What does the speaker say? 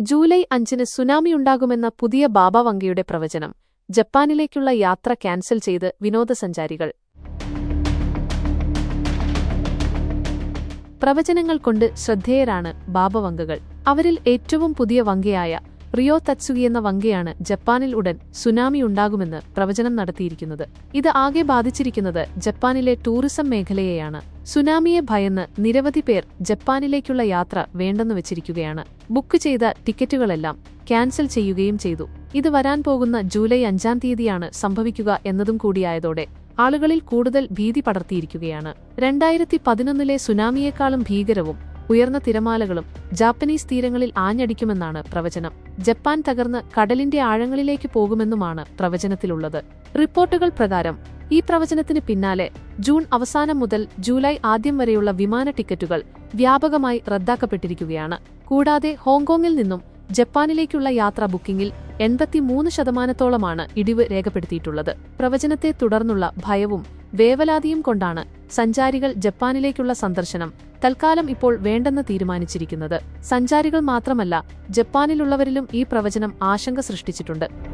July അഞ്ചിന് സുനാമിയുണ്ടാകുമെന്ന പുതിയ ബാബാവങ്കയുടെ പ്രവചനം. ജപ്പാനിലേക്കുള്ള യാത്ര ക്യാൻസൽ ചെയ്ത് വിനോദസഞ്ചാരികൾ. പ്രവചനങ്ങൾ കൊണ്ട് ശ്രദ്ധേയരാണ് ബാബവങ്കകൾ അവരിൽ ഏറ്റവും പുതിയ വങ്കയായ റിയോ തത്സുഗി എന്ന വങ്കയാണ് ജപ്പാനിൽ ഉടൻ സുനാമി ഉണ്ടാകുമെന്ന് പ്രവചനം നടത്തിയിരിക്കുന്നത്. ഇത് ആകെ ബാധിച്ചിരിക്കുന്നത് ജപ്പാനിലെ ടൂറിസം മേഖലയെയാണ്. സുനാമിയെ ഭയന്ന് നിരവധി പേർ ജപ്പാനിലേക്കുള്ള യാത്ര വേണ്ടെന്ന് വെച്ചിരിക്കുകയാണ്. ബുക്ക് ചെയ്ത ടിക്കറ്റുകളെല്ലാം ക്യാൻസൽ ചെയ്യുകയും ചെയ്തു. ഇത് വരാൻ പോകുന്ന ജൂലൈ അഞ്ചാം തീയതിയാണ് സംഭവിക്കുക എന്നതും കൂടിയായതോടെ ആളുകളിൽ കൂടുതൽ ഭീതി പടർത്തിയിരിക്കുകയാണ്. രണ്ടായിരത്തി പതിനൊന്നിലെ സുനാമിയേക്കാളും ഭീകരവും ഉയർന്ന തിരമാലകളും ജാപ്പനീസ് തീരങ്ങളിൽ ആഞ്ഞടിക്കുമെന്നാണ് പ്രവചനം. ജപ്പാൻ തകർന്ന് കടലിന്റെ ആഴങ്ങളിലേക്ക് പോകുമെന്നുമാണ് പ്രവചനത്തിലുള്ളത്. റിപ്പോർട്ടുകൾ പ്രകാരം ഈ പ്രവചനത്തിന് പിന്നാലെ ജൂൺ അവസാനം മുതൽ ജൂലൈ ആദ്യം വരെയുള്ള വിമാന ടിക്കറ്റുകൾ വ്യാപകമായി റദ്ദാക്കപ്പെട്ടിരിക്കുകയാണ്. കൂടാതെ ഹോങ്കോങ്ങിൽ നിന്നും ജപ്പാനിലേക്കുള്ള യാത്രാ ബുക്കിംഗിൽ എൺപത്തിമൂന്ന് ശതമാനത്തോളമാണ് ഇടിവ് രേഖപ്പെടുത്തിയിട്ടുള്ളത്. പ്രവചനത്തെ തുടർന്നുള്ള ഭയവും വേവലാതിയും കൊണ്ടാണ് സഞ്ചാരികൾ ജപ്പാനിലേക്കുള്ള സന്ദർശനം തൽക്കാലം ഇപ്പോൾ വേണ്ടെന്ന് തീരുമാനിച്ചിരിക്കുന്നത്. സഞ്ചാരികൾ മാത്രമല്ല ജപ്പാനിലുള്ളവരിലും ഈ പ്രവചനം ആശങ്ക സൃഷ്ടിച്ചിട്ടുണ്ട്.